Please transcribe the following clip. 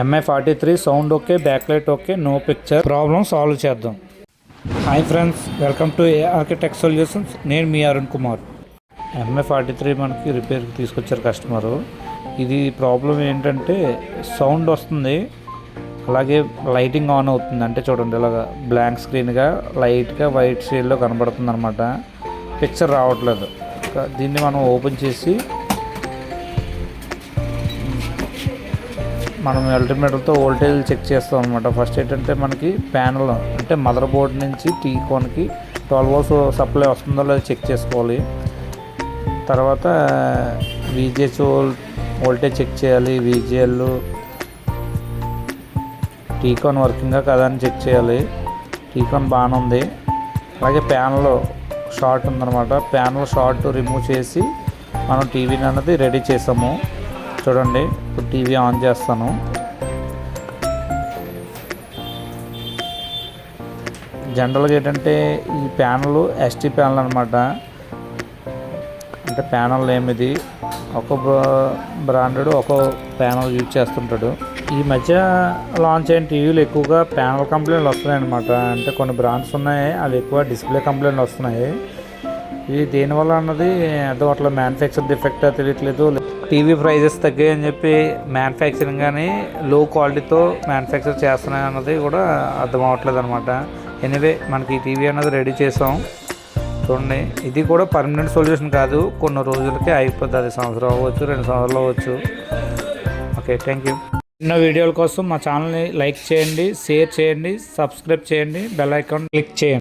MI forty three sound okay back light okay no picture problem solve చేద్దాం. Hi friends welcome to architect solutions నేను మీ Arun Kumar. MI forty three మనకి రిపేర్కి తీసుకొచ్చారు customer ఇది problem ఏంటంటే sound వస్తుంది. అలాగే లైటింగ్ ఆన్ అవుతుంది. అంటే చూడండి ఇలాగా బ్లాంక్ స్క్రీన్గా లైట్గా వైట్ షేడ్లో కనబడుతుంది అనమాట పిక్చర్ రావట్లేదు. దీన్ని మనం ఓపెన్ చేసి మనం అల్టిమేటర్తో వోల్టేజ్ చెక్ చేస్తాం అనమాట ఫస్ట్ ఏంటంటే మనకి ప్యానల్ అంటే మదర్ బోర్డ్ నుంచి టీకోన్కి ట్వెల్వ్ వోల్స్ సప్లై వస్తుందో లేదో చెక్ చేసుకోవాలి. తర్వాత విజిహెచ్ వోల్టేజ్ చెక్ చేయాలి. విజిఎల్ టీకాన్ వర్కింగా కదా అని చెక్ చేయాలి. టీకాన్ బాగానే ఉంది. అలాగే ప్యానల్ షార్ట్ ఉందన్నమాట. ప్యానల్ షార్ట్ రిమూవ్ చేసి మనం టీవీని అన్నది రెడీ చేసాము చూడండి. ఇప్పుడు టీవీ ఆన్ చేస్తాను. జనరల్గా ఏంటంటే ఈ ప్యానల్ ఎస్టీ ప్యానల్ అనమాట అంటే ప్యానల్ ఏమిది? ఒక బ్రాండెడ్ ఒక ప్యానల్ యూజ్ చేస్తుంటాడు. ఈ మధ్య లాంచ్ అయిన టీవీలు ఎక్కువగా ప్యానల్ కంప్లైంట్లు వస్తున్నాయి అనమాట అంటే కొన్ని బ్రాండ్స్ ఉన్నాయి అవి ఎక్కువ డిస్ప్లే కంప్లైంట్లు వస్తున్నాయి. ఇది దేనివల్ల అన్నది అదో అట్లా మ్యానుఫ్యాక్చర్ డిఫెక్ట్ తెలియట్లేదు. టీవీ ప్రైజెస్ తగ్గాయి అని చెప్పి మ్యానుఫ్యాక్చరింగ్ కానీ లో క్వాలిటీతో మ్యానుఫ్యాక్చర్ చేస్తున్నాయి అన్నది కూడా అర్థం అవ్వట్లేదు అనమాట ఎనీవే మనకి ఈ టీవీ అన్నది రెడీ చేసాం. చూడండి ఇది కూడా పర్మనెంట్ సొల్యూషన్ కాదు. కొన్ని రోజులకే అయిపోతుంది అది సంవత్సరం అవ్వచ్చు రెండు సంవత్సరాలు అవ్వచ్చు. ఓకే థ్యాంక్ యూ ఎన్నో వీడియోల కోసం మా ఛానల్ని లైక్ చేయండి షేర్ చేయండి సబ్స్క్రైబ్ చేయండి బెల్ ఐకాన్ క్లిక్ చేయండి.